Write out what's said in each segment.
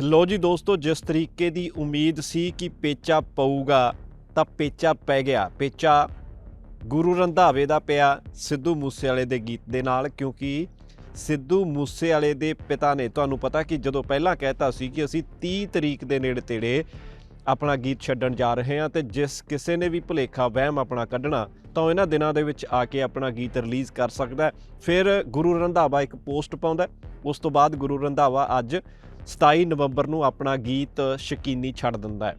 ਲੋ ਜੀ ਦੋਸਤੋ, ਜਿਸ ਤਰੀਕੇ ਦੀ ਉਮੀਦ ਸੀ ਕਿ ਪੇਚਾ ਪਊਗਾ, ਤਾਂ ਪੇਚਾ ਪੈ ਗਿਆ। ਪੇਚਾ ਗੁਰੂ ਰੰਧਾਵੇ ਦਾ ਪਿਆ ਸਿੱਧੂ ਮੂਸੇਵਾਲੇ ਦੇ ਗੀਤ ਦੇ ਨਾਲ, ਕਿਉਂਕਿ ਸਿੱਧੂ ਮੂਸੇਵਾਲੇ ਦੇ ਪਿਤਾ ਨੇ, ਤੁਹਾਨੂੰ ਪਤਾ ਕਿ ਜਦੋਂ ਪਹਿਲਾਂ ਕਹਿਤਾ ਸੀ ਕਿ ਅਸੀਂ 30 ਤਰੀਕ ਦੇ ਨੇੜੇ ਤੇੜੇ ਆਪਣਾ ਗੀਤ ਛੱਡਣ ਜਾ ਰਹੇ ਹਾਂ, ਤੇ ਜਿਸ ਕਿਸੇ ਨੇ ਵੀ ਭੁਲੇਖਾ ਵਹਿਮ ਆਪਣਾ ਕੱਢਣਾ, ਤਾਂ ਉਹ ਇਹਨਾਂ ਦਿਨਾਂ ਦੇ ਵਿੱਚ ਆ ਕੇ ਆਪਣਾ ਗੀਤ ਰਿਲੀਜ਼ ਕਰ ਸਕਦਾ ਫਿਰ ਗੁਰੂ ਰੰਧਾਵਾ ਇੱਕ ਪੋਸਟ ਪਾਉਂਦਾ ਉਸ ਤੋਂ ਬਾਅਦ ਗੁਰੂ ਰੰਧਾਵਾ ਅੱਜ 27 ਨਵੰਬਰ ਨੂੰ ਆਪਣਾ ਗੀਤ ਸ਼ਕੀਨੀ ਛੱਡ ਦਿੰਦਾ ਹੈ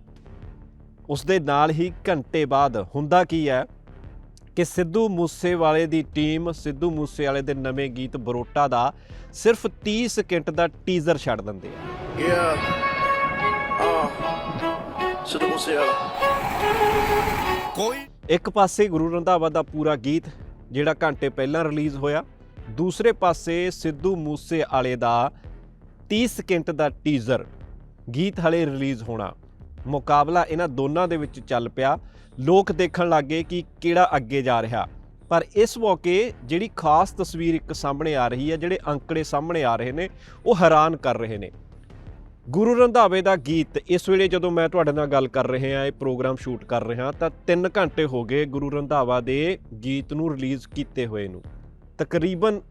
ਉਸ ਦੇ ਨਾਲ ਹੀ ਘੰਟੇ ਬਾਅਦ ਹੁੰਦਾ ਕੀ ਹੈ ਕਿ ਸਿੱਧੂ ਮੂਸੇਵਾਲੇ ਦੀ ਟੀਮ ਸਿੱਧੂ ਮੂਸੇਵਾਲੇ ਦੇ ਨਵੇਂ ਗੀਤ ਬਰੋਟਾ ਦਾ ਸਿਰਫ 30 ਸਕਿੰਟ ਦਾ ਟੀਜ਼ਰ ਛੱਡ ਦਿੰਦੇ ਆ. ਕੋਈ ਇੱਕ ਪਾਸੇ ਗੁਰੂ ਰੰਧਾਵਾ ਦਾ ਪੂਰਾ ਗੀਤ ਜਿਹੜਾ ਘੰਟੇ ਪਹਿਲਾਂ ਰਿਲੀਜ਼ ਹੋਇਆ ਦੂਸਰੇ ਪਾਸੇ ਸਿੱਧੂ ਮੂਸੇ ਵਾਲੇ ਦਾ 30 ਸਕਿੰਟ ਦਾ ਟੀਜ਼ਰ। ਗੀਤ ਹਲੇ ਰਿਲੀਜ਼ ਹੋਣਾ। ਮੁਕਾਬਲਾ ਇਹਨਾਂ ਦੋਨਾਂ ਦੇ ਵਿੱਚ ਚੱਲ ਪਿਆ। ਲੋਕ ਦੇਖਣ ਲੱਗੇ ਕਿ ਕਿਹੜਾ ਅੱਗੇ ਜਾ ਰਿਹਾ। ਪਰ ਇਸ ਮੌਕੇ ਜਿਹੜੀ ਖਾਸ ਤਸਵੀਰ ਇੱਕ ਸਾਹਮਣੇ ਆ ਰਹੀ ਹੈ, ਜਿਹੜੇ ਅੰਕੜੇ ਸਾਹਮਣੇ ਆ ਰਹੇ ਨੇ, ਉਹ ਹੈਰਾਨ ਕਰ ਰਹੇ ਨੇ। ਗੁਰੂ ਰੰਧਾਵੇ ਦਾ ਗੀਤ, ਇਸ ਵੇਲੇ ਜਦੋਂ ਮੈਂ ਤੁਹਾਡੇ ਨਾਲ ਗੱਲ ਕਰ ਰਿਹਾ ਹਾਂ, ਇਹ ਪ੍ਰੋਗਰਾਮ ਸ਼ੂਟ ਕਰ ਰਿਹਾ ਤਾਂ 3 ਘੰਟੇ ਹੋ ਗਏ ਗੁਰੂ ਰੰਧਾਵਾ ਦੇ ਗੀਤ ਨੂੰ ਰਿਲੀਜ਼ ਕੀਤੇ ਹੋਏ ਨੂੰ। ਤਕਰੀਬਨ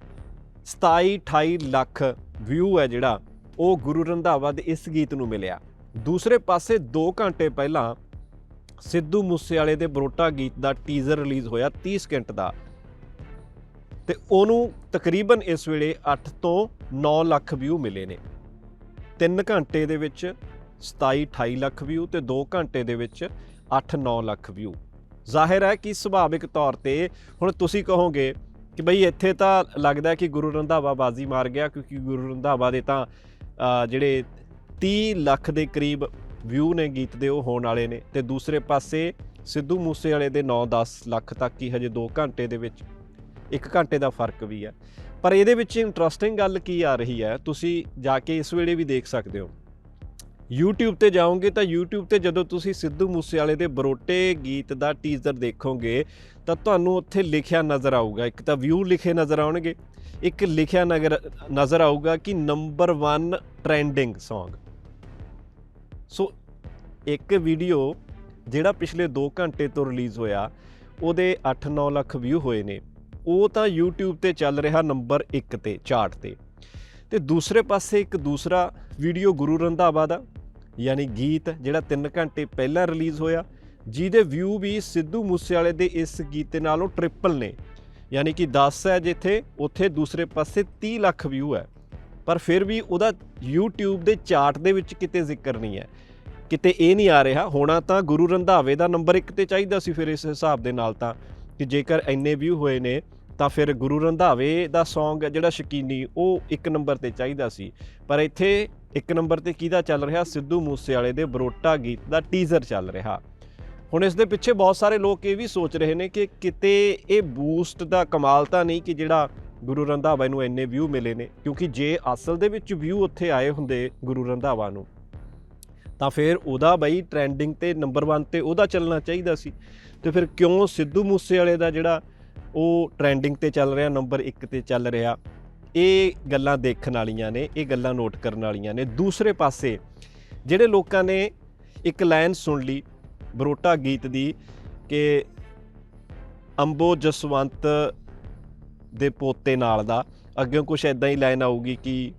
27 28 ਲੱਖ ਵਿਊ ਹੈ ਜਿਹੜਾ, ਉਹ ਗੁਰੂ ਰੰਧਾਵਾ ਦੇ ਇਸ ਗੀਤ ਨੂੰ ਮਿਲਿਆ। ਦੂਸਰੇ ਪਾਸੇ 2 ਘੰਟੇ ਪਹਿਲਾਂ ਸਿੱਧੂ ਮੂਸੇਵਾਲੇ ਦੇ ਬਰੋਟਾ ਗੀਤ ਦਾ ਟੀਜ਼ਰ ਰਿਲੀਜ਼ ਹੋਇਆ 30 ਸਕਿੰਟ ਦਾ। ਤੇ ਉਹਨੂੰ ਤਕਰੀਬਨ ਇਸ ਵੇਲੇ 8 ਤੋਂ 9 ਲੱਖ ਵਿਊ ਮਿਲੇ ਨੇ। 3 ਘੰਟੇ ਦੇ ਵਿੱਚ 27 28 ਲੱਖ ਵਿਊ ਤੇ 2 ਘੰਟੇ ਦੇ ਵਿੱਚ 8 9 ਲੱਖ ਵਿਊ ਜ਼ਾਹਿਰ ਹੈ ਕਿ ਸੁਭਾਵਿਕ ਤੌਰ ਤੇ ਹੁਣ ਤੁਸੀਂ ਕਹੋਗੇ ਕਿ ਬਈ ਇੱਥੇ ਤਾਂ ਲੱਗਦਾ ਕਿ ਗੁਰੂ ਰੰਧਾਵਾ ਬਾਜ਼ੀ ਮਾਰ ਗਿਆ, ਕਿਉਂਕਿ ਗੁਰੂ ਰੰਧਾਵਾ ਦੇ ਤਾਂ ਜਿਹੜੇ 30 ਲੱਖ ਦੇ ਕਰੀਬ ਵਿਊ ਨੇ ਗੀਤ ਦੇ, ਉਹ ਹੋਣ ਵਾਲੇ ਨੇ। ਤੇ ਦੂਸਰੇ ਪਾਸੇ ਸਿੱਧੂ ਮੂਸੇ ਵਾਲੇ ਦੇ 9-10 ਲੱਖ ਤੱਕ ਹੀ ਹਜੇ 2 ਘੰਟੇ ਦੇ ਵਿੱਚ 1 ਘੰਟੇ ਦਾ ਫ਼ਰਕ ਵੀ ਹੈ। ਪਰ ਇਹਦੇ ਵਿੱਚ ਇੰਟਰਸਟਿੰਗ ਗੱਲ ਕੀ ਆ ਰਹੀ ਹੈ, ਤੁਸੀਂ ਜਾ ਕੇ ਇਸ ਵੇਲੇ ਵੀ ਦੇਖ ਸਕਦੇ ਹੋ। YouTube ਤੇ ਜਾਓਗੇ ਤਾਂ YouTube ਤੇ ਜਦੋਂ ਤੁਸੀਂ ਸਿੱਧੂ ਮੂਸੇਵਾਲੇ ਦੇ ਬਰੋਟੇ ਗੀਤ ਦਾ ਟੀਜ਼ਰ ਦੇਖੋਗੇ, ਤਾਂ ਤੁਹਾਨੂੰ ਉੱਥੇ ਲਿਖਿਆ ਨਜ਼ਰ ਆਊਗਾ। ਇੱਕ ਤਾਂ ਵਿਊ ਲਿਖੇ ਨਜ਼ਰ ਆਉਣਗੇ, ਇੱਕ ਲਿਖਿਆ ਨਗਰ, ਨਜ਼ਰ ਆਊਗਾ ਕਿ ਨੰਬਰ 1 ਟ੍ਰੈਂਡਿੰਗ Song ਸੋ ਇੱਕ ਵੀਡੀਓ ਜਿਹੜਾ ਪਿਛਲੇ 2 ਘੰਟੇ ਤੋਂ ਰਿਲੀਜ਼ ਹੋਇਆ, ਉਹਦੇ 8-9 ਲੱਖ ਵਿਊ ਹੋਏ ਨੇ। ਉਹ ਤਾਂ YouTube ਤੇ ਚੱਲ ਰਿਹਾ ਨੰਬਰ 1 ਤੇ ਚਾਰਟ ਤੇ। ਤੇ ਦੂਸਰੇ ਪਾਸੇ ਇੱਕ ਦੂਸਰਾ ਵੀਡੀਓ ਗੁਰੂ ਰੰਧਾਵਾ ਦਾ, ਯਾਨੀ ਗੀਤ ਜਿਹੜਾ 3 ਘੰਟੇ ਪਹਿਲਾਂ ਰਿਲੀਜ਼ ਹੋਇਆ, ਜਿਹਦੇ ਵਿਊ ਵੀ ਸਿੱਧੂ ਮੂਸੇਵਾਲੇ ਦੇ ਇਸ ਗੀਤ ਦੇ ਨਾਲੋਂ ਟ੍ਰਿਪਲ ਨੇ। ਯਾਨੀ ਕਿ 10 ਹੈ ਜਿੱਥੇ, ਉੱਥੇ ਦੂਸਰੇ ਪਾਸੇ 30 ਲੱਖ ਵਿਊ ਹੈ। ਪਰ ਫਿਰ ਵੀ ਉਹਦਾ YouTube ਦੇ ਚਾਰਟ ਦੇ ਵਿੱਚ ਕਿਤੇ ਜ਼ਿਕਰ ਨਹੀਂ ਹੈ। ਕਿਤੇ ਇਹ ਨਹੀਂ ਆ ਰਿਹਾ, ਹੋਣਾ ਤਾਂ ਗੁਰੂ ਰੰਧਾਵੇ ਦਾ ਨੰਬਰ 1 ਤੇ ਚਾਹੀਦਾ ਸੀ ਫਿਰ ਇਸ ਹਿਸਾਬ ਦੇ ਨਾਲ ਤਾਂ, ਕਿ ਜੇਕਰ ਇੰਨੇ ਵਿਊ ਹੋਏ ਨੇ ਤਾਂ ਫਿਰ ਗੁਰੂ ਰੰਧਾਵੇ ਦਾ Song ਜਿਹੜਾ ਸ਼ਕੀਨੀ, ਉਹ ਇੱਕ ਨੰਬਰ ਤੇ ਚਾਹੀਦਾ ਸੀ। ਪਰ ਇੱਥੇ ਇੱਕ ਨੰਬਰ ਤੇ ਕਿਹਦਾ ਚੱਲ ਰਿਹਾ? ਸਿੱਧੂ ਮੂਸੇਵਾਲੇ ਦੇ ਬਰੋਟਾ ਗੀਤ ਦਾ ਟੀਜ਼ਰ ਚੱਲ ਰਿਹਾ। ਹੁਣ ਇਸ ਦੇ ਪਿੱਛੇ ਬਹੁਤ ਸਾਰੇ ਲੋਕ ਇਹ ਵੀ ਸੋਚ ਰਹੇ ਨੇ ਕਿ ਕਿਤੇ ਇਹ ਬੂਸਟ ਦਾ ਕਮਾਲ ਤਾਂ ਨਹੀਂ ਕਿ ਜਿਹੜਾ ਗੁਰੂ ਰੰਧਾਵਾ ਨੂੰ ਇੰਨੇ ਵਿਊ ਮਿਲੇ ਨੇ, ਕਿਉਂਕਿ ਜੇ ਅਸਲ ਦੇ ਵਿੱਚ ਵਿਊ ਉੱਥੇ ਆਏ ਹੁੰਦੇ ਗੁਰੂ ਰੰਧਾਵਾ ਨੂੰ, ਤਾਂ ਫਿਰ ਉਹਦਾ ਬਈ ਟ੍ਰੈਂਡਿੰਗ ਤੇ ਨੰਬਰ 1 ਤੇ ਉਹਦਾ ਚੱਲਣਾ ਚਾਹੀਦਾ ਸੀ। ਤੇ ਫਿਰ ਕਿਉਂ ਸਿੱਧੂ ਮੂਸੇਵਾਲੇ ਦਾ ਜਿਹੜਾ ਉਹ ਟ੍ਰੈਂਡਿੰਗ ਤੇ ਚੱਲ ਰਿਹਾ ਨੰਬਰ 1 ਤੇ ਚੱਲ ਰਿਹਾ। ਇਹ ਗੱਲਾਂ ਦੇਖਣ ਵਾਲੀਆਂ ਨੇ, ਇਹ ਗੱਲਾਂ ਨੋਟ ਕਰਨ ਵਾਲੀਆਂ ਨੇ। ਦੂਸਰੇ ਪਾਸੇ ਜਿਹੜੇ ਲੋਕਾਂ ਨੇ ਇੱਕ ਲਾਈਨ ਸੁਣ ਲਈ, ਬਰੋਟਾ ਗੀਤ ਦੀ ਕਿ ਅੰਬੋ ਜਸਵੰਤ ਦੇ ਪੋਤੇ ਨਾਲ ਦਾ ਅੱਗੇ ਕੁਝ ਐਦਾਂ ਹੀ ਲਾਈਨ ਆਊਗੀ ਕਿ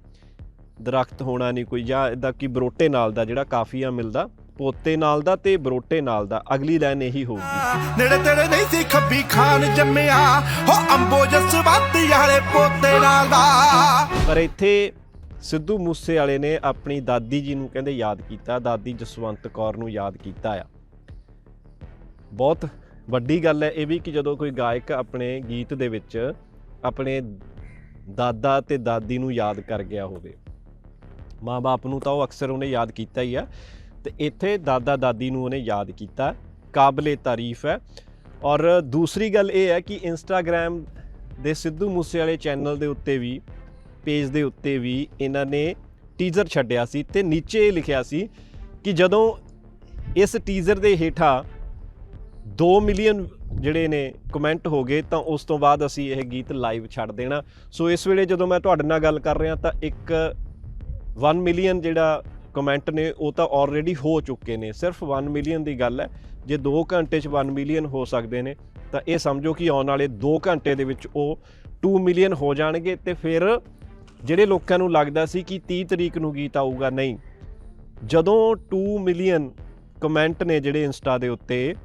ਦਰਖਤ ਹੋਣਾ ਨਹੀਂ ਕੋਈ, ਜਾਂ ਇਦਾਂ ਕਿ ਬਰੋਟੇ ਨਾਲ ਦਾ ਜਿਹੜਾ ਕਾਫੀਆ ਮਿਲਦਾ ਪੋਤੇ ਨਾਲ ਦਾ ਤੇ ਬਰੋਟੇ ਨਾਲ ਦਾ। ਅਗਲੀ ਲਾਈਨ ਇਹੀ ਹੋਊਗੀ। ਨੇੜੇ ਤੇੜੇ ਨਹੀਂ ਸੀ ਖੱਬੀ ਖਾਨ ਜੰਮਿਆ। ਹੋ ਅੰਬੋ ਜਸਵੰਤ ਵਾਲੇ ਪੋਤੇ ਨਾਲ ਦਾ। ਪਰ ਇੱਥੇ ਸਿੱਧੂ ਮੂਸੇ ਵਾਲੇ ਨੇ ਆਪਣੀ ਦਾਦੀ ਜੀ ਨੂੰ ਕਹਿੰਦੇ ਯਾਦ ਕੀਤਾ। ਦਾਦੀ ਜਸਵੰਤ ਕੌਰ ਨੂੰ ਯਾਦ ਕੀਤਾ ਆ। ਬਹੁਤ ਵੱਡੀ ਗੱਲ ਹੈ ਇਹ ਵੀ ਕਿ ਜਦੋਂ ਕੋਈ ਗਾਇਕ ਆਪਣੇ ਗੀਤ ਦੇ ਵਿੱਚ ਆਪਣੇ ਦਾਦਾ ਤੇ ਦਾਦੀ ਨੂੰ ਯਾਦ ਕਰ ਗਿਆ ਹੋਵੇ। ਮਾਂ-ਬਾਪ ਨੂੰ ਤਾਂ ਉਹ ਅਕਸਰ ਉਹਨੇ ਯਾਦ ਕੀਤਾ ਹੀ ਆ। ਤੇ ਇੱਥੇ ਦਾਦਾ ਦਾਦੀ ਨੂੰ ਉਹਨੇ ਯਾਦ ਕੀਤਾ, ਕਾਬਲੇ ਤਾਰੀਫ ਹੈ। ਔਰ ਦੂਸਰੀ ਗੱਲ ਇਹ ਹੈ ਕਿ ਇੰਸਟਾਗ੍ਰam ਦੇ ਸਿੱਧੂ ਮੂਸੇ ਵਾਲੇ ਚੈਨਲ ਦੇ ਉੱਤੇ ਵੀ, ਪੇਜ ਦੇ ਉੱਤੇ ਵੀ ਇਹਨਾਂ ਨੇ ਟੀਜ਼ਰ ਛੱਡਿਆ ਸੀ ਤੇ ਨੀਚੇ ਇਹ ਲਿਖਿਆ ਸੀ ਕਿ ਜਦੋਂ ਇਸ ਟੀਜ਼ਰ ਦੇ ਹੇਠਾਂ 2 ਮਿਲੀਅਨ ਜਿਹੜੇ ਨੇ ਕਮੈਂਟ ਹੋ ਗਏ ਤਾਂ ਉਸ ਤੋਂ ਬਾਅਦ ਅਸੀਂ ਇਹ ਗੀਤ ਲਾਈਵ ਛੱਡ ਦੇਣਾ। ਸੋ ਇਸ ਵੇਲੇ ਜਦੋਂ ਮੈਂ ਤੁਹਾਡੇ ਨਾਲ ਗੱਲ ਕਰ ਰਿਹਾ ਤਾਂ ਇੱਕ 1 ਮਿਲੀਅਨ ਜਿਹੜਾ ਕਮੈਂਟ ਨੇ, ਉਹ ਤਾਂ ਆਲਰੇਡੀ ਹੋ ਚੁੱਕੇ ਨੇ। ਸਿਰਫ 1 ਮਿਲੀਅਨ ਦੀ ਗੱਲ ਹੈ। ਜੇ 2 ਘੰਟੇ 'ਚ 1 ਮਿਲੀਅਨ ਹੋ ਸਕਦੇ ਨੇ, ਤਾਂ ਇਹ ਸਮਝੋ ਕਿ ਆਉਣ ਵਾਲੇ 2 ਘੰਟੇ ਦੇ ਵਿੱਚ ਉਹ 2 ਮਿਲੀਅਨ ਹੋ ਜਾਣਗੇ ਤੇ ਫਿਰ ਜਿਹੜੇ ਲੋਕਾਂ ਨੂੰ ਲੱਗਦਾ ਸੀ ਕਿ 30 ਤਰੀਕ ਨੂੰ ਗੀਤ ਆਊਗਾ, ਨਹੀਂ। ਜਦੋਂ 2 ਮਿਲੀਅਨ ਕਮੈਂਟ ਨੇ ਜਿਹੜੇ ਇੰਸਟਾ ਦੇ ਉੱਤੇ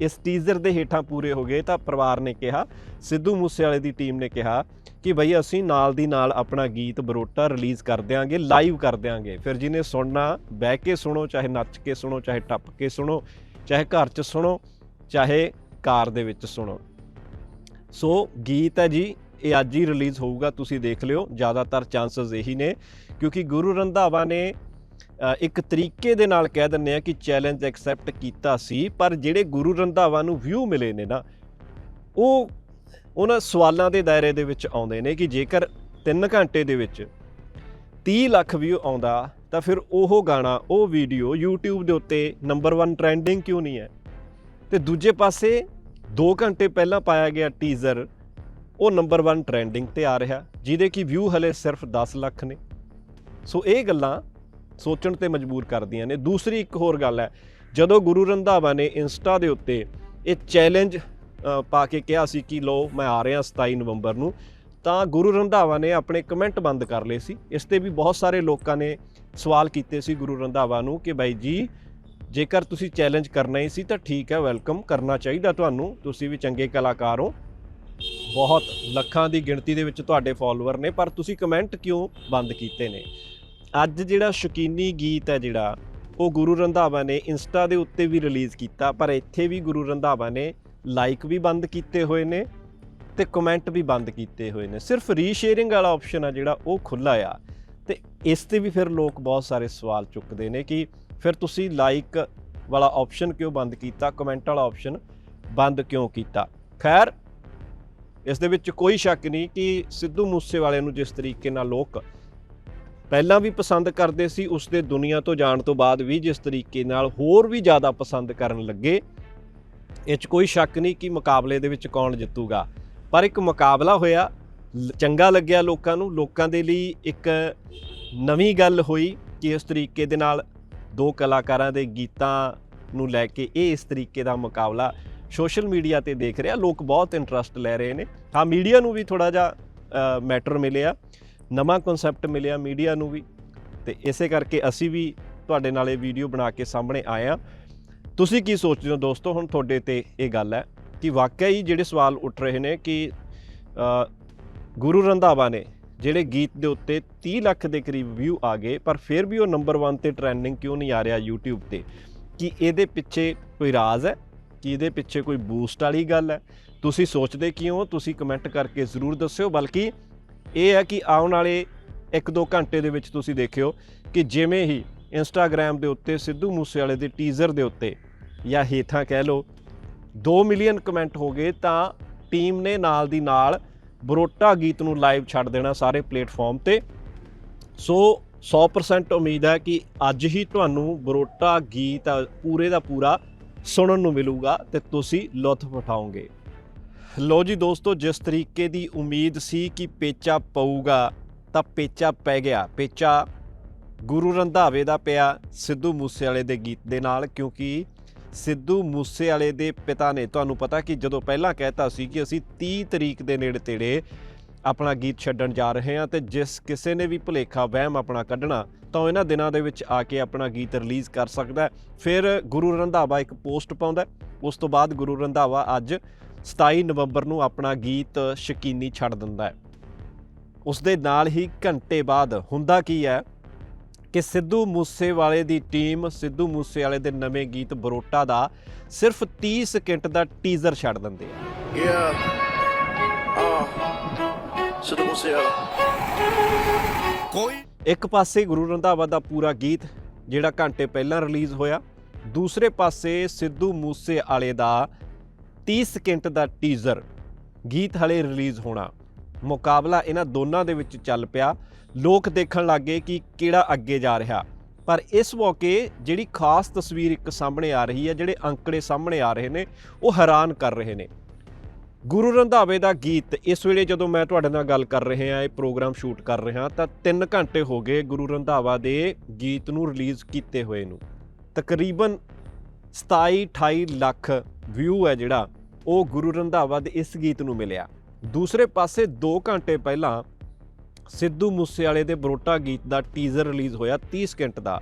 ਇਸ ਟੀਜ਼ਰ ਦੇ ਹੇਠਾਂ ਪੂਰੇ ਹੋ ਗਏ, ਤਾਂ ਪਰਿਵਾਰ ਨੇ ਕਿਹਾ, ਸਿੱਧੂ ਮੂਸੇਵਾਲੇ ਦੀ ਟੀਮ ਨੇ ਕਿਹਾ ਕਿ ਭਈ ਅਸੀਂ ਨਾਲ ਦੀ ਨਾਲ ਆਪਣਾ ਗੀਤ ਬਰੋਟਾ ਰਿਲੀਜ਼ ਕਰ ਦਿਆਂਗੇ ਲਾਈਵ ਕਰ ਦਿਆਂਗੇ। ਫਿਰ ਜਿਹਨੇ ਸੁਣਨਾ, ਬਹਿ ਕੇ ਸੁਣੋ, ਚਾਹੇ ਨੱਚ ਕੇ ਸੁਣੋ, ਚਾਹੇ ਟੱਪ ਕੇ ਸੁਣੋ, ਚਾਹੇ ਘਰ 'ਚ ਸੁਣੋ, ਚਾਹੇ ਕਾਰ ਦੇ ਵਿੱਚ ਸੁਣੋ। ਸੋ ਗੀਤ ਹੈ ਜੀ, ਇਹ ਅੱਜ ਹੀ ਰਿਲੀਜ਼ ਹੋਊਗਾ, ਤੁਸੀਂ ਦੇਖ ਲਿਓ। ਜ਼ਿਆਦਾਤਰ ਚਾਂਸਸ ਇਹੀ ਨੇ, ਕਿਉਂਕਿ ਗੁਰੂ ਰੰਧਾਵਾ ਨੇ ਇੱਕ ਤਰੀਕੇ ਦੇ ਨਾਲ ਕਹਿ ਦਿੰਨੇ ਆ ਕਿ ਚੈਲੰਜ ਐਕਸੈਪਟ ਕੀਤਾ ਸੀ, ਪਰ ਜਿਹੜੇ ਗੁਰੂ ਰੰਧਾਵਾ ਨੂੰ ਵਿਊ ਮਿਲੇ ਨੇ ਨਾ, ਉਹ ਉਹਨਾਂ ਸਵਾਲਾਂ ਦੇ ਦਾਇਰੇ ਦੇ ਵਿੱਚ ਆਉਂਦੇ ਨੇ ਕਿ ਜੇਕਰ 3 ਘੰਟੇ ਦੇ ਵਿੱਚ 30 ਲੱਖ ਵਿਊ ਆਉਂਦਾ, ਤਾਂ ਫਿਰ ਉਹ ਗਾਣਾ, ਉਹ ਵੀਡੀਓ YouTube ਦੇ ਉੱਤੇ ਨੰਬਰ 1 ਟ੍ਰੈਂਡਿੰਗ ਕਿਉਂ ਨਹੀਂ ਹੈ? ਤੇ ਦੂਜੇ ਪਾਸੇ 2 ਘੰਟੇ ਪਹਿਲਾਂ ਪਾਇਆ ਗਿਆ ਟੀਜ਼ਰ ਉਹ ਨੰਬਰ 1 ਟ੍ਰੈਂਡਿੰਗ ਤੇ ਆ ਰਿਹਾ, ਜਿਹਦੇ ਕੀ ਵਿਊ ਹਲੇ ਸਿਰਫ 10 ਲੱਖ ਨੇ। ਸੋ ਇਹ ਗੱਲਾਂ ਸੋਚਣ ਤੇ ਮਜਬੂਰ ਕਰਦੀਆਂ ਨੇ। ਦੂਸਰੀ ਇੱਕ ਹੋਰ ਗੱਲ ਹੈ, ਜਦੋਂ ਗੁਰੂ ਰੰਧਾਵਾ ਨੇ ਇੰਸਟਾ ਦੇ ਉੱਤੇ ਇਹ ਚੈਲੰਜ ਪਾ ਕੇ ਕਿਹਾ ਸੀ ਕਿ ਲੋ ਮੈਂ ਆ ਰਿਹਾ 27 ਨਵੰਬਰ ਨੂੰ, ਤਾਂ ਗੁਰੂ ਰੰਧਾਵਾ ਨੇ ਆਪਣੇ ਕਮੈਂਟ ਬੰਦ ਕਰ ਲਏ ਸੀ। ਇਸ ਤੇ ਵੀ ਬਹੁਤ ਸਾਰੇ ਲੋਕਾਂ ਨੇ ਸਵਾਲ ਕੀਤੇ ਸੀ ਗੁਰੂ ਰੰਧਾਵਾ ਨੂੰ ਕਿ ਬਾਈ ਜੀ, ਜੇਕਰ ਤੁਸੀਂ ਚੈਲੰਜ ਕਰਨਾ ਹੀ ਸੀ ਤਾਂ ਠੀਕ ਹੈ ਵੈਲਕਮ ਕਰਨਾ ਚਾਹੀਦਾ ਤੁਹਾਨੂੰ, ਤੁਸੀਂ ਵੀ ਚੰਗੇ ਕਲਾਕਾਰ ਹੋ। ਬਹੁਤ ਲੱਖਾਂ ਦੀ ਗਿਣਤੀ ਦੇ ਵਿੱਚ ਤੁਹਾਡੇ ਫਾਲੋਅਰ ਨੇ, ਪਰ ਤੁਸੀਂ ਕਮੈਂਟ ਕਿਉਂ ਬੰਦ ਕੀਤੇ ਨੇ? ਅੱਜ ਜਿਹੜਾ ਸ਼ੌਕੀਨੀ ਗੀਤ ਹੈ ਜਿਹੜਾ, ਉਹ ਗੁਰੂ ਰੰਧਾਵਾ ਨੇ ਇੰਸਟਾ ਦੇ ਉੱਤੇ ਵੀ ਰਿਲੀਜ਼ ਕੀਤਾ, ਪਰ ਇੱਥੇ ਵੀ ਗੁਰੂ ਰੰਧਾਵਾ ਨੇ ਲਾਈਕ ਵੀ ਬੰਦ ਕੀਤੇ ਹੋਏ ਨੇ ਤੇ ਕਮੈਂਟ ਵੀ ਬੰਦ ਕੀਤੇ ਹੋਏ ਨੇ। ਸਿਰਫ ਰੀਸ਼ੇਅਰਿੰਗ ਵਾਲਾ ਆਪਸ਼ਨ ਆ ਜਿਹੜਾ, ਉਹ ਖੁੱਲਾ ਆ। ਤੇ ਇਸ ਤੇ ਵੀ ਫਿਰ ਲੋਕ ਬਹੁਤ ਸਾਰੇ ਸਵਾਲ ਚੁੱਕਦੇ ਨੇ ਕਿ ਫਿਰ ਤੁਸੀਂ ਲਾਈਕ ਵਾਲਾ ਆਪਸ਼ਨ ਕਿਉਂ ਬੰਦ ਕੀਤਾ ਕਮੈਂਟ ਵਾਲਾ ਆਪਸ਼ਨ ਬੰਦ ਕਿਉਂ ਕੀਤਾ? ਖੈਰ, ਇਸ ਦੇ ਵਿੱਚ ਕੋਈ ਸ਼ੱਕ ਨਹੀਂ ਕਿ ਸਿੱਧੂ ਮੂਸੇਵਾਲੇ ਨੂੰ ਜਿਸ ਤਰੀਕੇ ਨਾਲ ਲੋਕ ਪਹਿਲਾਂ ਵੀ ਪਸੰਦ ਕਰਦੇ ਸੀ ਉਸ ਦੇ ਦੁਨੀਆ ਤੋਂ ਜਾਣ ਤੋਂ ਬਾਅਦ ਵੀ ਜਿਸ ਤਰੀਕੇ ਨਾਲ ਹੋਰ ਵੀ ਜ਼ਿਆਦਾ ਪਸੰਦ ਕਰਨ ਲੱਗੇ, ਇਹ 'ਚ ਕੋਈ ਸ਼ੱਕ ਨਹੀਂ ਕਿ ਮੁਕਾਬਲੇ ਦੇ ਵਿੱਚ ਕੌਣ ਜਿੱਤੂਗਾ। ਪਰ ਇੱਕ ਮੁਕਾਬਲਾ ਹੋਇਆ, ਲ- ਚੰਗਾ ਲੱਗਿਆ ਲੋਕਾਂ ਨੂੰ, ਲੋਕਾਂ ਦੇ ਲਈ ਇੱਕ ਨਵੀਂ ਗੱਲ ਹੋਈ ਕਿ ਇਸ ਤਰੀਕੇ ਦੇ ਨਾਲ ਦੋ ਕਲਾਕਾਰਾਂ ਦੇ ਗੀਤਾਂ ਨੂੰ ਲੈ ਕੇ ਇਹ ਇਸ ਤਰੀਕੇ ਦਾ ਮੁਕਾਬਲਾ ਸੋਸ਼ਲ ਮੀਡੀਆ ਤੇ ਦੇਖ ਰਿਹਾ। ਲੋਕ ਬਹੁਤ ਇੰਟਰਸਟ ਲੈ ਰਹੇ ਨੇ। ਹਾਂ, ਮੀਡੀਆ ਨੂੰ ਵੀ ਥੋੜਾ ਜਿਹਾ ਮੈਟਰ ਮਿਲਿਆ। ਨਵਾਂ ਕਨਸੈਪਟ ਮਿਲਿਆ ਮੀਡੀਆ ਨੂੰ ਵੀ ਤੇ ਇਸੇ ਕਰਕੇ ਅਸੀਂ ਵੀ ਤੁਹਾਡੇ ਨਾਲ ਇਹ ਵੀਡੀਓ ਬਣਾ ਕੇ ਸਾਹਮਣੇ ਆਏ ਆ ਤੁਸੀਂ ਕੀ ਸੋਚਦੇ ਹੋ ਦੋਸਤੋ? ਹੁਣ ਤੁਹਾਡੇ ਤੇ ਇਹ ਗੱਲ ਹੈ ਕਿ ਵਾਕਿਆ ਹੀ ਜਿਹੜੇ ਸਵਾਲ ਉੱਠ ਰਹੇ ਨੇ ਕਿ ਗੁਰੂ ਰੰਧਾਵਾ ਨੇ ਜਿਹੜੇ ਗੀਤ ਦੇ ਉੱਤੇ 30 ਲੱਖ ਦੇ ਕਰੀਬ ਵਿਊ ਆ ਗਏ, ਪਰ ਫਿਰ ਵੀ ਉਹ ਨੰਬਰ 1 ਤੇ ਟ੍ਰੈਂਡਿੰਗ ਕਿਉਂ ਨਹੀਂ ਆ ਰਿਹਾ YouTube ਤੇ? ਕਿ ਇਹਦੇ ਪਿੱਛੇ ਕੋਈ ਰਾਜ਼ ਹੈ? ਕਿ ਇਹਦੇ ਪਿੱਛੇ ਕੋਈ ਬੂਸਟ ਵਾਲੀ ਗੱਲ ਹੈ? ਤੁਸੀਂ ਸੋਚਦੇ ਕਿਉਂ ਤੁਸੀਂ ਕਮੈਂਟ ਕਰਕੇ ਜ਼ਰੂਰ ਦੱਸਿਓ। ਬਲਕਿ ਇਹ ਹੈ ਕਿ ਆਉਣ ਵਾਲੇ 1-2 ਘੰਟੇ ਦੇ ਵਿੱਚ ਤੁਸੀਂ ਦੇਖਿਓ ਕਿ ਜਿਵੇਂ ਹੀ ਇੰਸਟਾਗ੍ਰam ਦੇ ਉੱਤੇ ਸਿੱਧੂ ਮੂਸੇਵਾਲੇ ਦੇ ਟੀਜ਼ਰ ਦੇ ਉੱਤੇ ਜਾਂ ਹੇਠਾਂ ਕਹਿ ਲਓ 2 ਮਿਲੀਅਨ ਕਮੈਂਟ ਹੋ ਗਏ ਤਾਂ ਟੀਮ ਨੇ ਨਾਲ ਦੀ ਨਾਲ ਬਰੋਟਾ ਗੀਤ ਨੂੰ ਲਾਈਵ ਛੱਡ ਦੇਣਾ ਸਾਰੇ ਪਲੇਟਫਾਰਮ ਤੇ। ਸੋ 100% ਉਮੀਦ ਹੈ ਕਿ ਅੱਜ ਹੀ ਤੁਹਾਨੂੰ ਬਰੋਟਾ ਗੀਤ ਪੂਰੇ ਦਾ ਪੂਰਾ ਸੁਣਨ ਨੂੰ ਮਿਲੂਗਾ ਤੇ ਤੁਸੀਂ ਲੁਤਫ ਉਠਾਓਗੇ। ਲੋ ਜੀ ਦੋਸਤੋ, ਜਿਸ ਤਰੀਕੇ ਦੀ ਉਮੀਦ ਸੀ ਕਿ ਪੇਚਾ ਪਊਗਾ, ਤਾਂ ਪੇਚਾ ਪੈ ਗਿਆ। ਪੇਚਾ ਗੁਰੂ ਰੰਧਾਵੇ ਦਾ ਪਿਆ ਸਿੱਧੂ ਮੂਸੇਵਾਲੇ ਦੇ ਗੀਤ ਦੇ ਨਾਲ, ਕਿਉਂਕਿ ਸਿੱਧੂ ਮੂਸੇਵਾਲੇ ਦੇ ਪਿਤਾ ਨੇ, ਤੁਹਾਨੂੰ ਪਤਾ ਕਿ ਜਦੋਂ ਪਹਿਲਾਂ ਕਹਿਤਾ ਸੀ ਕਿ ਅਸੀਂ 30 ਤਰੀਕ ਦੇ ਨੇੜੇ ਤੇੜੇ ਆਪਣਾ ਗੀਤ ਛੱਡਣ ਜਾ ਰਹੇ ਹਾਂ ਤੇ ਜਿਸ ਕਿਸੇ ਨੇ ਵੀ ਭੁਲੇਖਾ ਵਹਿਮ ਆਪਣਾ ਕੱਢਣਾ, ਤਾਂ ਇਹਨਾਂ ਦਿਨਾਂ ਦੇ ਵਿੱਚ ਆ ਕੇ ਆਪਣਾ ਗੀਤ ਰਿਲੀਜ਼ ਕਰ ਸਕਦਾ ਫਿਰ ਗੁਰੂ ਰੰਧਾਵਾ ਇੱਕ ਪੋਸਟ ਪਾਉਂਦਾ ਉਸ ਤੋਂ ਬਾਅਦ ਗੁਰੂ ਰੰਧਾਵਾ ਅੱਜ 27 ਨਵੰਬਰ ਨੂੰ ਆਪਣਾ ਗੀਤ ਸ਼ਕੀਨੀ ਛੱਡ ਦਿੰਦਾ ਹੈ। ਉਸ ਦੇ ਨਾਲ ਹੀ ਘੰਟੇ ਬਾਅਦ ਹੁੰਦਾ ਕੀ ਹੈ ਕਿ ਸਿੱਧੂ ਮੂਸੇਵਾਲੇ ਦੀ ਟੀਮ ਸਿੱਧੂ ਮੂਸੇਵਾਲੇ ਦੇ ਨਵੇਂ ਗੀਤ ਬਰੋਟਾ ਦਾ ਸਿਰਫ 30 ਸਕਿੰਟ ਦਾ ਟੀਜ਼ਰ ਛੱਡ ਦਿੰਦੇ ਆ. ਕੋਈ ਇੱਕ ਪਾਸੇ ਗੁਰੂ ਰੰਧਾਵਾ ਦਾ ਪੂਰਾ ਗੀਤ ਜਿਹੜਾ ਘੰਟੇ ਪਹਿਲਾਂ ਰਿਲੀਜ਼ ਹੋਇਆ ਦੂਸਰੇ ਪਾਸੇ ਸਿੱਧੂ ਮੂਸੇ ਵਾਲੇ ਦਾ 30 ਸਕਿੰਟ ਦਾ ਟੀਜ਼ਰ ਗੀਤ ਹਲੇ ਰਿਲੀਜ਼ ਹੋਣਾ। ਮੁਕਾਬਲਾ ਇਹਨਾਂ ਦੋਨਾਂ ਦੇ ਵਿੱਚ ਚੱਲ ਪਿਆ। ਲੋਕ ਦੇਖਣ ਲੱਗੇ ਕਿ ਕਿਹੜਾ ਅੱਗੇ ਜਾ ਰਿਹਾ। ਪਰ ਇਸ ਮੌਕੇ ਜਿਹੜੀ ਖਾਸ ਤਸਵੀਰ ਇੱਕ ਸਾਹਮਣੇ ਆ ਰਹੀ ਹੈ, ਜਿਹੜੇ ਅੰਕੜੇ ਸਾਹਮਣੇ ਆ ਰਹੇ ਨੇ, ਉਹ ਹੈਰਾਨ ਕਰ ਰਹੇ ਨੇ। ਗੁਰੂ ਰੰਧਾਵੇ ਦਾ ਗੀਤ ਇਸ ਵੇਲੇ ਜਦੋਂ ਮੈਂ ਤੁਹਾਡੇ ਨਾਲ ਗੱਲ ਕਰ ਰਿਹਾ ਇਹ ਪ੍ਰੋਗਰਾਮ ਸ਼ੂਟ ਕਰ ਰਿਹਾ ਤਾਂ 3 ਘੰਟੇ ਹੋ ਗਏ ਗੁਰੂ ਰੰਧਾਵਾ ਦੇ ਗੀਤ ਨੂੰ ਰਿਲੀਜ਼ ਕੀਤੇ ਹੋਏ ਨੂੰ। ਤਕਰੀਬਨ 27 28 ਲੱਖ ਵਿਊ ਹੈ ਜਿਹੜਾ ਉਹ ਗੁਰੂ ਰੰਧਾਵਾ ਦੇ ਇਸ ਗੀਤ ਨੂੰ ਮਿਲਿਆ। ਦੂਸਰੇ ਪਾਸੇ 2 ਘੰਟੇ ਪਹਿਲਾਂ ਸਿੱਧੂ ਮੂਸੇਵਾਲੇ ਦੇ ਬਰੋਟਾ ਗੀਤ ਦਾ ਟੀਜ਼ਰ ਰਿਲੀਜ਼ ਹੋਇਆ 30 ਸਕਿੰਟ ਦਾ।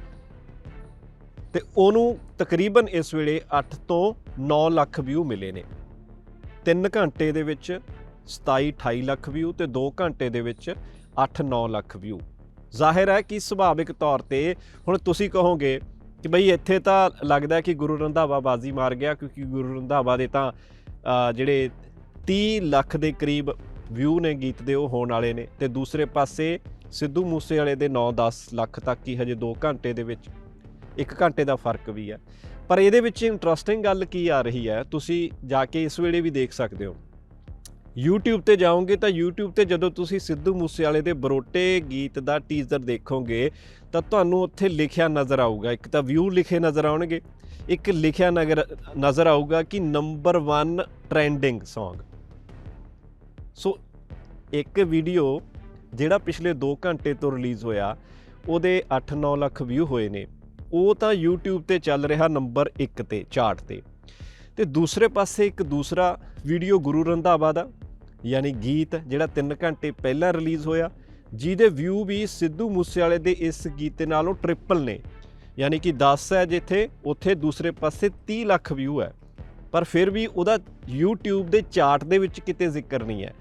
ਤੇ ਉਹਨੂੰ ਤਕਰੀਬਨ ਇਸ ਵੇਲੇ 8 ਤੋਂ 9 ਲੱਖ ਵਿਊ ਮਿਲੇ ਨੇ। 3 ਘੰਟੇ ਦੇ ਵਿੱਚ 27 28 ਲੱਖ ਵਿਊ ਤੇ 2 ਘੰਟੇ ਦੇ ਵਿੱਚ 8-9 ਲੱਖ ਵਿਊ ਜ਼ਾਹਿਰ ਹੈ ਕਿ ਸੁਭਾਵਿਕ ਤੌਰ ਤੇ ਹੁਣ ਤੁਸੀਂ ਕਹੋਗੇ ਕਿ ਬਈ ਇੱਥੇ ਤਾਂ ਲੱਗਦਾ ਕਿ ਗੁਰੂ ਰੰਧਾਵਾ ਬਾਜ਼ੀ ਮਾਰ ਗਿਆ ਕਿਉਂਕਿ ਗੁਰੂ ਰੰਧਾਵਾ ਦੇ ਤਾਂ ਜਿਹੜੇ 30 ਲੱਖ ਦੇ ਕਰੀਬ ਵਿਊ ਨੇ ਗੀਤ ਦੇ ਉਹ ਹੋਣ ਵਾਲੇ ਨੇ ਤੇ ਦੂਸਰੇ ਪਾਸੇ ਸਿੱਧੂ ਮੂਸੇਵਾਲੇ ਦੇ 9-10 ਲੱਖ ਤੱਕ ਹੀ ਹਜੇ 2 ਘੰਟੇ ਦੇ ਵਿੱਚ 1 ਘੰਟੇ ਦਾ ਫ਼ਰਕ ਵੀ ਹੈ। ਪਰ ਇਹਦੇ ਵਿੱਚ ਇੰਟਰਸਟਿੰਗ ਗੱਲ ਕੀ ਆ ਰਹੀ ਹੈ, ਤੁਸੀਂ ਜਾ ਕੇ ਇਸ ਵੇਲੇ ਵੀ ਦੇਖ ਸਕਦੇ ਹੋ। YouTube ਤੇ ਜਾਓਗੇ ਤਾਂ YouTube ਤੇ ਜਦੋਂ ਤੁਸੀਂ ਸਿੱਧੂ ਮੂਸੇਵਾਲੇ ਦੇ ਬਰੋਟੇ ਗੀਤ ਦਾ ਟੀਜ਼ਰ ਦੇਖੋਗੇ, ਤਾਂ ਤੁਹਾਨੂੰ ਉੱਥੇ ਲਿਖਿਆ ਨਜ਼ਰ ਆਊਗਾ। ਇੱਕ ਤਾਂ ਵਿਊ ਲਿਖੇ ਨਜ਼ਰ ਆਉਣਗੇ, ਇੱਕ ਲਿਖਿਆ ਨਗਰ, ਨਜ਼ਰ ਆਊਗਾ ਕਿ ਨੰਬਰ 1 ਟ੍ਰੈਂਡਿੰਗ Song ਸੋ ਇੱਕ ਵੀਡੀਓ ਜਿਹੜਾ ਪਿਛਲੇ 2 ਘੰਟੇ ਤੋਂ ਰਿਲੀਜ਼ ਹੋਇਆ, ਉਹਦੇ 8-9 ਲੱਖ ਵਿਊ ਹੋਏ ਨੇ। ਉਹ ਤਾਂ YouTube ਤੇ ਚੱਲ ਰਿਹਾ ਨੰਬਰ 1 ਤੇ ਚਾਰਟ ਤੇ। ਤੇ ਦੂਸਰੇ ਪਾਸੇ ਇੱਕ ਦੂਸਰਾ ਵੀਡੀਓ ਗੁਰੂ ਰੰਧਾਵਾ ਦਾ। ਯਾਨੀ ਗੀਤ ਜਿਹੜਾ 3 ਘੰਟੇ ਪਹਿਲਾਂ ਰਿਲੀਜ਼ ਹੋਇਆ, ਜਿਹਦੇ ਵਿਊ ਵੀ ਸਿੱਧੂ ਮੂਸੇਵਾਲੇ ਦੇ ਇਸ ਗੀਤ ਦੇ ਨਾਲੋਂ ਟ੍ਰਿਪਲ ਨੇ। ਯਾਨੀ ਕਿ 10 ਹੈ ਜਿੱਥੇ, ਉੱਥੇ ਦੂਸਰੇ ਪਾਸੇ 30 ਲੱਖ ਵਿਊ ਹੈ। ਪਰ ਫਿਰ ਵੀ ਉਹਦਾ YouTube ਦੇ ਚਾਰਟ ਦੇ ਵਿੱਚ ਕਿਤੇ ਜ਼ਿਕਰ ਨਹੀਂ ਹੈ।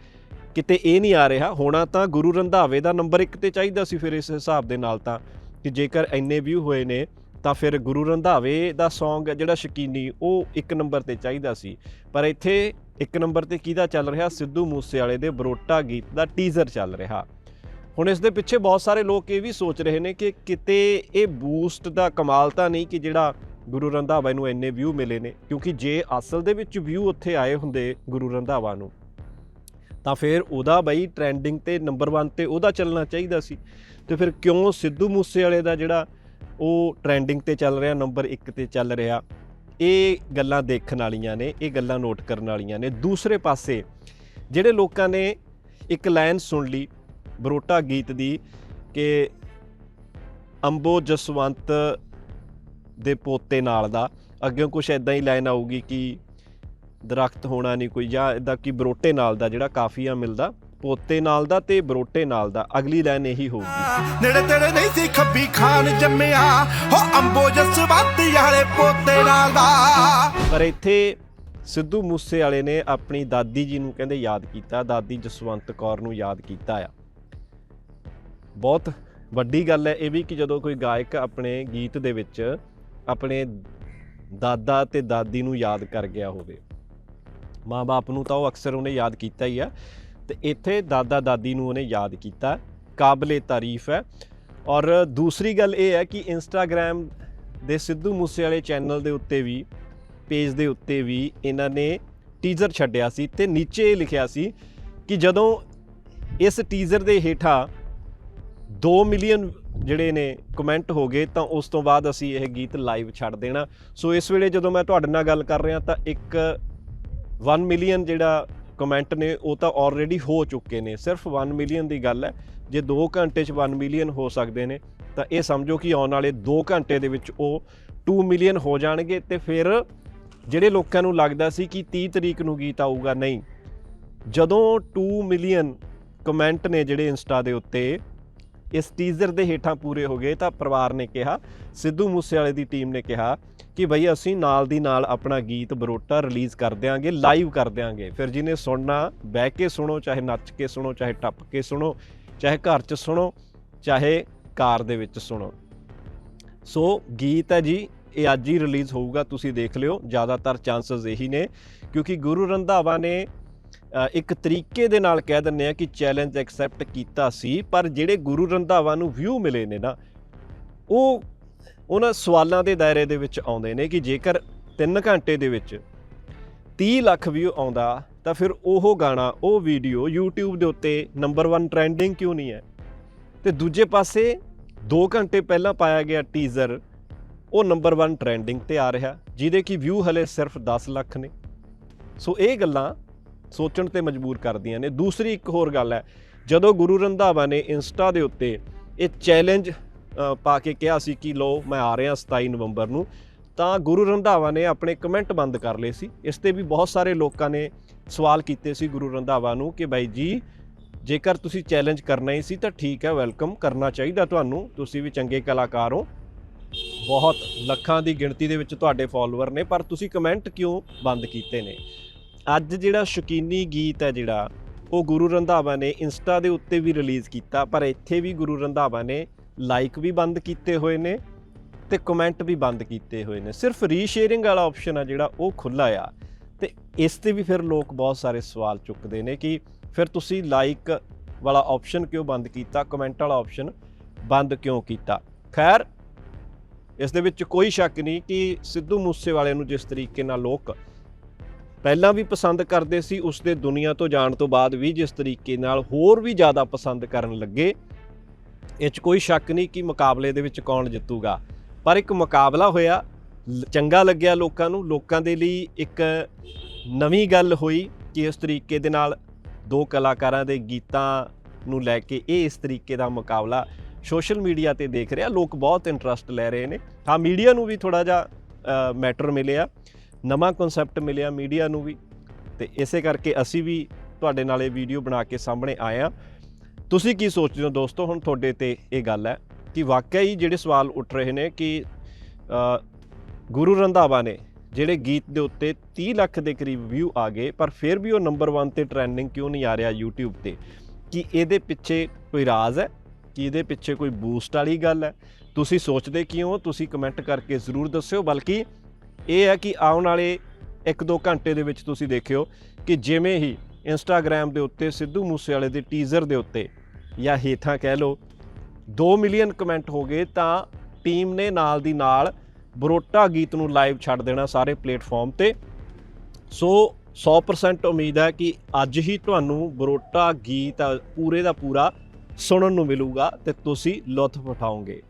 ਕਿਤੇ ਇਹ ਨਹੀਂ ਆ ਰਿਹਾ, ਹੋਣਾ ਤਾਂ ਗੁਰੂ ਰੰਧਾਵੇ ਦਾ ਨੰਬਰ 1 ਤੇ ਚਾਹੀਦਾ ਸੀ ਫਿਰ ਇਸ ਹਿਸਾਬ ਦੇ ਨਾਲ ਤਾਂ, ਕਿ ਜੇਕਰ ਇੰਨੇ ਵਿਊ ਹੋਏ ਨੇ ਤਾਂ ਫਿਰ ਗੁਰੂ ਰੰਧਾਵੇ ਦਾ Song ਜਿਹੜਾ ਸ਼ਕੀਨੀ, ਉਹ ਇੱਕ ਨੰਬਰ ਤੇ ਚਾਹੀਦਾ ਸੀ। ਪਰ ਇੱਥੇ ਇੱਕ ਨੰਬਰ ਤੇ ਕਿਹਦਾ ਚੱਲ ਰਿਹਾ? ਸਿੱਧੂ ਮੂਸੇਵਾਲੇ ਦੇ ਬਰੋਟਾ ਗੀਤ ਦਾ ਟੀਜ਼ਰ ਚੱਲ ਰਿਹਾ। ਹੁਣ ਇਸ ਦੇ ਪਿੱਛੇ ਬਹੁਤ ਸਾਰੇ ਲੋਕ ਇਹ ਵੀ ਸੋਚ ਰਹੇ ਨੇ ਕਿ ਕਿਤੇ ਇਹ ਬੂਸਟ ਦਾ ਕਮਾਲ ਤਾਂ ਨਹੀਂ ਕਿ ਜਿਹੜਾ ਗੁਰੂ ਰੰਧਾਵਾ ਨੂੰ ਇੰਨੇ ਵਿਊ ਮਿਲੇ ਨੇ, ਕਿਉਂਕਿ ਜੇ ਅਸਲ ਦੇ ਵਿੱਚ ਵਿਊ ਉੱਥੇ ਆਏ ਹੁੰਦੇ ਗੁਰੂ ਰੰਧਾਵਾ ਨੂੰ, ਤਾਂ ਫਿਰ ਉਹਦਾ ਬਈ ਟ੍ਰੈਂਡਿੰਗ ਤੇ ਨੰਬਰ 1 ਤੇ ਉਹਦਾ ਚੱਲਣਾ ਚਾਹੀਦਾ ਸੀ। ਤੇ ਫਿਰ ਕਿਉਂ ਸਿੱਧੂ ਮੂਸੇਵਾਲੇ ਦਾ ਜਿਹੜਾ ਉਹ ਟ੍ਰੈਂਡਿੰਗ ਤੇ ਚੱਲ ਰਿਹਾ ਨੰਬਰ 1 ਤੇ ਚੱਲ ਰਿਹਾ। ਇਹ ਗੱਲਾਂ ਦੇਖਣ ਵਾਲੀਆਂ ਨੇ, ਇਹ ਗੱਲਾਂ ਨੋਟ ਕਰਨ ਵਾਲੀਆਂ ਨੇ। ਦੂਸਰੇ ਪਾਸੇ ਜਿਹੜੇ ਲੋਕਾਂ ਨੇ ਇੱਕ ਲਾਈਨ ਸੁਣ ਲਈ, ਬਰੋਟਾ ਗੀਤ ਦੀ, ਕਿ ਅੰਬੋ ਜਸਵੰਤ ਦੇ ਪੋਤੇ ਨਾਲ ਦਾ। ਅੱਗੇ ਕੁਝ ਐਦਾਂ ਹੀ ਲਾਈਨ ਆਊਗੀ ਕਿ ਦਰਖਤ ਹੋਣਾ ਨਹੀਂ ਕੋਈ, ਜਾਂ ਇਦਾਂ ਕਿ ਬਰੋਟੇ ਨਾਲ ਦਾ ਜਿਹੜਾ ਕਾਫੀਆ ਮਿਲਦਾ। ਪੋਤੇ ਨਾਲ ਦਾ ਤੇ ਬਰੋਟੇ ਨਾਲ ਦਾ ਅਗਲੀ ਲਾਈਨ ਇਹੀ ਹੋਊਗੀ। ਨੇੜੇ ਤੇੜੇ ਨਹੀਂ ਸੀ ਖੱਬੀ ਖਾਨ ਜੰਮਿਆ ਹੋ ਅੰਬੋ ਜਸਵੰਤ ਵਾਲੇ ਪੋਤੇ ਨਾਲ ਦਾ। ਪਰ ਇੱਥੇ ਸਿੱਧੂ ਮੂਸੇ ਵਾਲੇ ਨੇ ਆਪਣੀ ਦਾਦੀ ਜੀ ਨੂੰ ਕਹਿੰਦੇ ਯਾਦ ਕੀਤਾ ਦਾਦੀ ਜਸਵੰਤ ਕੌਰ ਨੂੰ ਯਾਦ ਕੀਤਾ ਆ। ਬਹੁਤ ਵੱਡੀ ਗੱਲ ਹੈ ਇਹ ਵੀ ਕਿ ਜਦੋਂ ਕੋਈ ਗਾਇਕ ਆਪਣੇ ਗੀਤ ਦੇ ਵਿੱਚ ਆਪਣੇ ਦਾਦਾ ਤੇ ਦਾਦੀ ਨੂੰ ਯਾਦ ਕਰ ਗਿਆ ਹੋਵੇ। ਮਾਂ-ਬਾਪ ਨੂੰ ਤਾਂ ਉਹ ਅਕਸਰ ਉਹਨੇ ਯਾਦ ਕੀਤਾ ਹੀ ਆ। ਤੇ ਇੱਥੇ ਦਾਦਾ ਦਾਦੀ ਨੂੰ ਉਹਨੇ ਯਾਦ ਕੀਤਾ। ਕਾਬਲੇ ਤਾਰੀਫ ਹੈ। ਔਰ ਦੂਸਰੀ ਗੱਲ ਇਹ ਹੈ ਕਿ ਇੰਸਟਾਗ੍ਰam ਦੇ ਸਿੱਧੂ ਮੂਸੇ ਵਾਲੇ ਚੈਨਲ ਦੇ ਉੱਤੇ ਵੀ, ਪੇਜ ਦੇ ਉੱਤੇ ਵੀ ਇਹਨਾਂ ਨੇ ਟੀਜ਼ਰ ਛੱਡਿਆ ਸੀ ਤੇ ਨੀਚੇ ਇਹ ਲਿਖਿਆ ਸੀ ਕਿ ਜਦੋਂ ਇਸ ਟੀਜ਼ਰ ਦੇ ਹੇਠਾਂ 2 ਮਿਲੀਅਨ ਜਿਹੜੇ ਨੇ ਕਮੈਂਟ ਹੋ ਗਏ ਤਾਂ ਉਸ ਤੋਂ ਬਾਅਦ ਅਸੀਂ ਇਹ ਗੀਤ ਲਾਈਵ ਛੱਡ ਦੇਣਾ। ਸੋ ਇਸ ਵੇਲੇ ਜਦੋਂ ਮੈਂ ਤੁਹਾਡੇ ਨਾਲ ਗੱਲ ਕਰ ਰਿਹਾ ਤਾਂ ਇੱਕ 1 ਮਿਲੀਅਨ ਜਿਹੜਾ ਕਮੈਂਟ ਨੇ, ਉਹ ਤਾਂ ਆਲਰੇਡੀ ਹੋ ਚੁੱਕੇ ਨੇ। ਸਿਰਫ 1 ਮਿਲੀਅਨ ਦੀ ਗੱਲ ਹੈ। ਜੇ 2 ਘੰਟੇ 'ਚ 1 ਮਿਲੀਅਨ ਹੋ ਸਕਦੇ ਨੇ, ਤਾਂ ਇਹ ਸਮਝੋ ਕਿ ਆਉਣ ਵਾਲੇ 2 ਘੰਟੇ ਦੇ ਵਿੱਚ ਉਹ 2 ਮਿਲੀਅਨ ਹੋ ਜਾਣਗੇ ਤੇ ਫਿਰ ਜਿਹੜੇ ਲੋਕਾਂ ਨੂੰ ਲੱਗਦਾ ਸੀ ਕਿ 30 ਤਰੀਕ ਨੂੰ ਗੀਤ ਆਊਗਾ, ਨਹੀਂ। ਜਦੋਂ 2 ਮਿਲੀਅਨ ਕਮੈਂਟ ਨੇ ਜਿਹੜੇ ਇੰਸਟਾ ਦੇ ਉੱਤੇ ਇਸ ਟੀਜ਼ਰ ਦੇ ਹੇਠਾਂ ਪੂਰੇ ਹੋ ਗਏ ਤਾਂ ਪਰਿਵਾਰ ਨੇ ਕਿਹਾ, ਸਿੱਧੂ ਮੂਸੇਵਾਲੇ ਦੀ ਟੀਮ ਨੇ ਕਿਹਾ ਕਿ ਭਈ ਅਸੀਂ ਨਾਲ ਦੀ ਨਾਲ ਆਪਣਾ ਗੀਤ ਬਰੋਟਾ ਰਿਲੀਜ਼ ਕਰ ਦਿਆਂਗੇ ਲਾਈਵ ਕਰ ਦਿਆਂਗੇ। ਫਿਰ ਜਿਹਨੇ ਸੁਣਨਾ, ਬਹਿ ਕੇ ਸੁਣੋ, ਚਾਹੇ ਨੱਚ ਕੇ ਸੁਣੋ, ਚਾਹੇ ਟੱਪ ਕੇ ਸੁਣੋ, ਚਾਹੇ ਘਰ 'ਚ ਸੁਣੋ, ਚਾਹੇ ਕਾਰ ਦੇ ਵਿੱਚ ਸੁਣੋ। ਸੋ ਗੀਤ ਹੈ ਜੀ, ਇਹ ਅੱਜ ਹੀ ਰਿਲੀਜ਼ ਹੋਊਗਾ, ਤੁਸੀਂ ਦੇਖ ਲਿਓ, ਜ਼ਿਆਦਾਤਰ ਚਾਂਸਸ ਇਹੀ ਨੇ, ਕਿਉਂਕਿ ਗੁਰੂ ਰੰਧਾਵਾ ਨੇ ਇੱਕ ਤਰੀਕੇ ਦੇ ਨਾਲ ਕਹਿ ਦਿੰਨੇ ਆ ਕਿ ਚੈਲੰਜ ਐਕਸੈਪਟ ਕੀਤਾ ਸੀ, ਪਰ ਜਿਹੜੇ ਗੁਰੂ ਰੰਧਾਵਾ ਨੂੰ ਵਿਊ ਮਿਲੇ ਨੇ ਨਾ, ਉਹ ਉਹਨਾਂ ਸਵਾਲਾਂ ਦੇ ਦਾਇਰੇ ਦੇ ਵਿੱਚ ਆਉਂਦੇ ਨੇ ਕਿ ਜੇਕਰ 3 ਘੰਟੇ ਦੇ ਵਿੱਚ 30 ਲੱਖ ਵਿਊ ਆਉਂਦਾ, ਤਾਂ ਫਿਰ ਉਹ ਗਾਣਾ, ਉਹ ਵੀਡੀਓ YouTube ਦੇ ਉੱਤੇ ਨੰਬਰ 1 ਟ੍ਰੈਂਡਿੰਗ ਕਿਉਂ ਨਹੀਂ ਹੈ? ਤੇ ਦੂਜੇ ਪਾਸੇ 2 ਘੰਟੇ ਪਹਿਲਾਂ ਪਾਇਆ ਗਿਆ ਟੀਜ਼ਰ ਉਹ ਨੰਬਰ 1 ਟ੍ਰੈਂਡਿੰਗ ਤੇ ਆ ਰਿਹਾ, ਜਿਹਦੇ ਕਿ ਵਿਊ ਹਲੇ ਸਿਰਫ 10 ਲੱਖ ਨੇ। ਸੋ ਇਹ ਗੱਲਾਂ ਸੋਚਣ ਤੇ ਮਜਬੂਰ ਕਰਦੀਆਂ ਨੇ। ਦੂਸਰੀ ਇੱਕ ਹੋਰ ਗੱਲ ਹੈ, ਜਦੋਂ ਗੁਰੂ ਰੰਧਾਵਾ ਨੇ ਇੰਸਟਾ ਦੇ ਉੱਤੇ ਇਹ ਚੈਲੰਜ ਪਾ ਕੇ ਕਿਹਾ ਸੀ ਕਿ ਲੋ ਮੈਂ ਆ ਰਿਹਾ 27 ਨਵੰਬਰ ਨੂੰ, ਤਾਂ ਗੁਰੂ ਰੰਧਾਵਾ ਨੇ ਆਪਣੇ ਕਮੈਂਟ ਬੰਦ ਕਰ ਲਏ ਸੀ। ਇਸ ਤੇ ਵੀ ਬਹੁਤ ਸਾਰੇ ਲੋਕਾਂ ਨੇ ਸਵਾਲ ਕੀਤੇ ਸੀ ਗੁਰੂ ਰੰਧਾਵਾ ਨੂੰ ਕਿ ਬਾਈ ਜੀ, ਜੇਕਰ ਤੁਸੀਂ ਚੈਲੰਜ ਕਰਨਾ ਹੀ ਸੀ ਤਾਂ ਠੀਕ ਹੈ, ਵੈਲਕਮ ਕਰਨਾ ਚਾਹੀਦਾ ਤੁਹਾਨੂੰ, ਤੁਸੀਂ ਵੀ ਚੰਗੇ ਕਲਾਕਾਰ ਹੋ। ਬਹੁਤ ਲੱਖਾਂ ਦੀ ਗਿਣਤੀ ਦੇ ਵਿੱਚ ਤੁਹਾਡੇ ਫਾਲੋਅਰ ਨੇ, ਪਰ ਤੁਸੀਂ ਕਮੈਂਟ ਕਿਉਂ ਬੰਦ ਕੀਤੇ ਨੇ? ਅੱਜ ਜਿਹੜਾ ਸ਼ੌਕੀਨੀ ਗੀਤ ਹੈ ਜਿਹੜਾ, ਉਹ ਗੁਰੂ ਰੰਧਾਵਾ ਨੇ ਇੰਸਟਾ ਦੇ ਉੱਤੇ ਵੀ ਰਿਲੀਜ਼ ਕੀਤਾ, ਪਰ ਇੱਥੇ ਵੀ ਗੁਰੂ ਰੰਧਾਵਾ ਨੇ ਲਾਈਕ ਵੀ ਬੰਦ ਕੀਤੇ ਹੋਏ ਨੇ ਤੇ ਕਮੈਂਟ ਵੀ ਬੰਦ ਕੀਤੇ ਹੋਏ ਨੇ। ਸਿਰਫ ਰੀਸ਼ੇਅਰਿੰਗ ਵਾਲਾ ਆਪਸ਼ਨ ਆ ਜਿਹੜਾ, ਉਹ ਖੁੱਲਾ ਆ। ਤੇ ਇਸ ਤੇ ਵੀ ਫਿਰ ਲੋਕ ਬਹੁਤ ਸਾਰੇ ਸਵਾਲ ਚੁੱਕਦੇ ਨੇ ਕਿ ਫਿਰ ਤੁਸੀਂ ਲਾਈਕ ਵਾਲਾ ਆਪਸ਼ਨ ਕਿਉਂ ਬੰਦ ਕੀਤਾ ਕਮੈਂਟ ਵਾਲਾ ਆਪਸ਼ਨ ਬੰਦ ਕਿਉਂ ਕੀਤਾ? ਖੈਰ, ਇਸ ਦੇ ਵਿੱਚ ਕੋਈ ਸ਼ੱਕ ਨਹੀਂ ਕਿ ਸਿੱਧੂ ਮੂਸੇਵਾਲੇ ਨੂੰ ਜਿਸ ਤਰੀਕੇ ਨਾਲ ਲੋਕ ਪਹਿਲਾਂ ਵੀ ਪਸੰਦ ਕਰਦੇ ਸੀ, ਉਸ ਦੇ ਦੁਨੀਆ ਤੋਂ ਜਾਣ ਤੋਂ ਬਾਅਦ ਵੀ ਜਿਸ ਤਰੀਕੇ ਨਾਲ ਹੋਰ ਵੀ ਜ਼ਿਆਦਾ ਪਸੰਦ ਕਰਨ ਲੱਗੇ, ਇਹ 'ਚ ਕੋਈ ਸ਼ੱਕ ਨਹੀਂ ਕਿ ਮੁਕਾਬਲੇ ਦੇ ਵਿੱਚ ਕੌਣ ਜਿੱਤੂਗਾ। ਪਰ ਇੱਕ ਮੁਕਾਬਲਾ ਹੋਇਆ ਚੰਗਾ ਲੱਗਿਆ ਲੋਕਾਂ ਨੂੰ, ਲੋਕਾਂ ਦੇ ਲਈ ਇੱਕ ਨਵੀਂ ਗੱਲ ਹੋਈ ਕਿ ਇਸ ਤਰੀਕੇ ਦੇ ਨਾਲ ਦੋ ਕਲਾਕਾਰਾਂ ਦੇ ਗੀਤਾਂ ਨੂੰ ਲੈ ਕੇ ਇਹ ਇਸ ਤਰੀਕੇ ਦਾ ਮੁਕਾਬਲਾ ਸੋਸ਼ਲ ਮੀਡੀਆ ਤੇ ਦੇਖ ਰਿਹਾ। ਲੋਕ ਬਹੁਤ ਇੰਟਰਸਟ ਲੈ ਰਹੇ ਨੇ। ਹਾਂ, ਮੀਡੀਆ ਨੂੰ ਵੀ ਥੋੜਾ ਜਿਹਾ ਮੈਟਰ ਮਿਲਿਆ। ਨਵਾਂ ਕਨਸੈਪਟ ਮਿਲਿਆ ਮੀਡੀਆ ਨੂੰ ਵੀ। ਤੇ ਇਸੇ ਕਰਕੇ ਅਸੀਂ ਵੀ ਤੁਹਾਡੇ ਨਾਲ ਇਹ ਵੀਡੀਓ ਬਣਾ ਕੇ ਸਾਹਮਣੇ ਆਏ ਆ ਤੁਸੀਂ ਕੀ ਸੋਚਦੇ ਹੋ ਦੋਸਤੋ? ਹੁਣ ਤੁਹਾਡੇ ਤੇ ਇਹ ਗੱਲ ਹੈ ਕਿ ਵਾਕਿਆ ਹੀ ਜਿਹੜੇ ਸਵਾਲ ਉੱਠ ਰਹੇ ਨੇ ਕਿ ਗੁਰੂ ਰੰਧਾਵਾ ਨੇ ਜਿਹੜੇ ਗੀਤ ਦੇ ਉੱਤੇ 30 ਲੱਖ ਦੇ ਕਰੀਬ ਵਿਊ ਆ ਗਏ, ਪਰ ਫਿਰ ਵੀ ਉਹ ਨੰਬਰ 1 ਤੇ ਟ੍ਰੈਂਡਿੰਗ ਕਿਉਂ ਨਹੀਂ ਆ ਰਿਹਾ YouTube ਤੇ? ਕਿ ਇਹਦੇ ਪਿੱਛੇ ਕੋਈ ਰਾਜ਼ ਹੈ? ਕਿ ਇਹਦੇ ਪਿੱਛੇ ਕੋਈ ਬੂਸਟ ਵਾਲੀ ਗੱਲ ਹੈ? ਤੁਸੀਂ ਸੋਚਦੇ ਕਿਉਂ? ਤੁਸੀਂ ਕਮੈਂਟ ਕਰਕੇ ਜ਼ਰੂਰ ਦੱਸਿਓ। ਬਲਕਿ ਇਹ ਹੈ ਕਿ ਆਉਣ ਵਾਲੇ 1-2 ਘੰਟੇ ਦੇ ਵਿੱਚ ਤੁਸੀਂ ਦੇਖਿਓ ਕਿ ਜਿਵੇਂ ਹੀ ਇੰਸਟਾਗ੍ਰam ਦੇ ਉੱਤੇ ਸਿੱਧੂ ਮੂਸੇਵਾਲੇ ਦੇ ਟੀਜ਼ਰ ਦੇ ਉੱਤੇ ਜਾਂ ਹੇਠਾਂ ਕਹਿ ਲਓ 2 ਮਿਲੀਅਨ ਕਮੈਂਟ ਹੋ ਗਏ, ਤਾਂ ਟੀਮ ਨੇ ਨਾਲ ਦੀ ਨਾਲ ਬਰੋਟਾ ਗੀਤ ਨੂੰ ਲਾਈਵ ਛੱਡ ਦੇਣਾ ਸਾਰੇ ਪਲੇਟਫਾਰਮ ਤੇ। ਸੋ 100% ਉਮੀਦ ਹੈ ਕਿ ਅੱਜ ਹੀ ਤੁਹਾਨੂੰ ਬਰੋਟਾ ਗੀਤ ਪੂਰੇ ਦਾ ਪੂਰਾ ਸੁਣਨ ਨੂੰ ਮਿਲੂਗਾ ਤੇ ਤੁਸੀਂ ਲੁਤਫ ਉਠਾਓਗੇ।